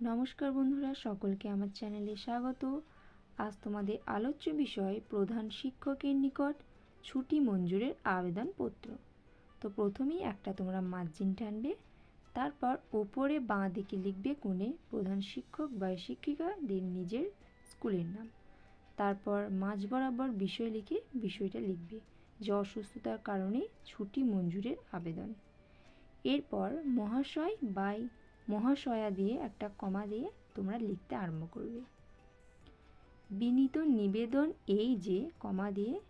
নমস্কার বন্ধুরা, সকলকে আমার চ্যানেলে স্বাগত। আজ তোমাদের আলোচ্য বিষয়, প্রধান শিক্ষকের নিকট ছুটি মঞ্জুরের আবেদনপত্র। তো প্রথমেই একটা তোমরা মার্জিন টানবে, তারপর ওপরে বাঁ দিকে লিখবে কোণে, প্রধান শিক্ষক বা শিক্ষিকাদের নিজের স্কুলের নাম। তারপর মাঝ বরাবর বিষয় লিখে বিষয়টা লিখবে, যে অসুস্থতার কারণে ছুটি মঞ্জুরের আবেদন। এরপর মহাশয় বাই মহাশয়া দিয়ে একটা কমা দিয়ে তোমরা লিখতে আরম্ভ করবে। বিনীত নিবেদন এই যে, কমা দিয়ে,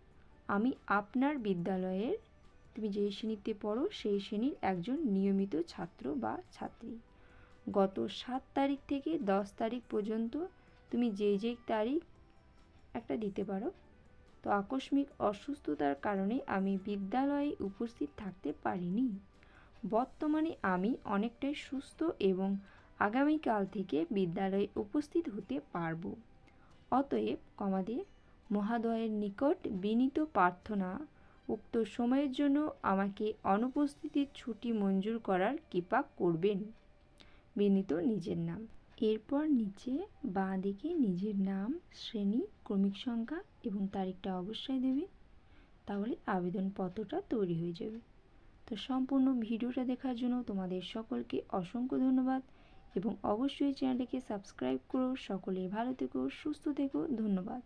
আমি আপনার বিদ্যালয়ের, তুমি যে শ্রেণীতে পড়ো, সেই শ্রেণির একজন নিয়মিত ছাত্র বা ছাত্রী। গত সাত তারিখ থেকে দশ তারিখ পর্যন্ত তুমি যে যে তারিখ একটা দিতে পারো। তো আকস্মিক অসুস্থতার কারণে আমি বিদ্যালয়ে উপস্থিত থাকতে পারিনি। বর্তমানে আমি অনেকটাই সুস্থ এবং আগামীকাল থেকে বিদ্যালয়ে উপস্থিত হতে পারব। অতএব কমাদে মহাদয়ের নিকট বিনীত প্রার্থনা, উক্ত সময়ের জন্য আমাকে অনুপস্থিতির ছুটি মঞ্জুর করার কৃপা করবেন। বিনীত নিজের নাম। এরপর নিচে বাঁ দিকে নিজের নাম, শ্রেণি, ক্রমিক সংখ্যা এবং তারিখটা অবশ্যই দেবে। তাহলে আবেদনপত্রটা তৈরি হয়ে যাবে। তো সম্পূর্ণ ভিডিওটা দেখার জন্য তোমাদের সকলকে অসংখ্য ধন্যবাদ এবং অবশ্যই চ্যানেলটিকে সাবস্ক্রাইব করো, সকলে ভালো থেকো, সুস্থ থেকো, ধন্যবাদ।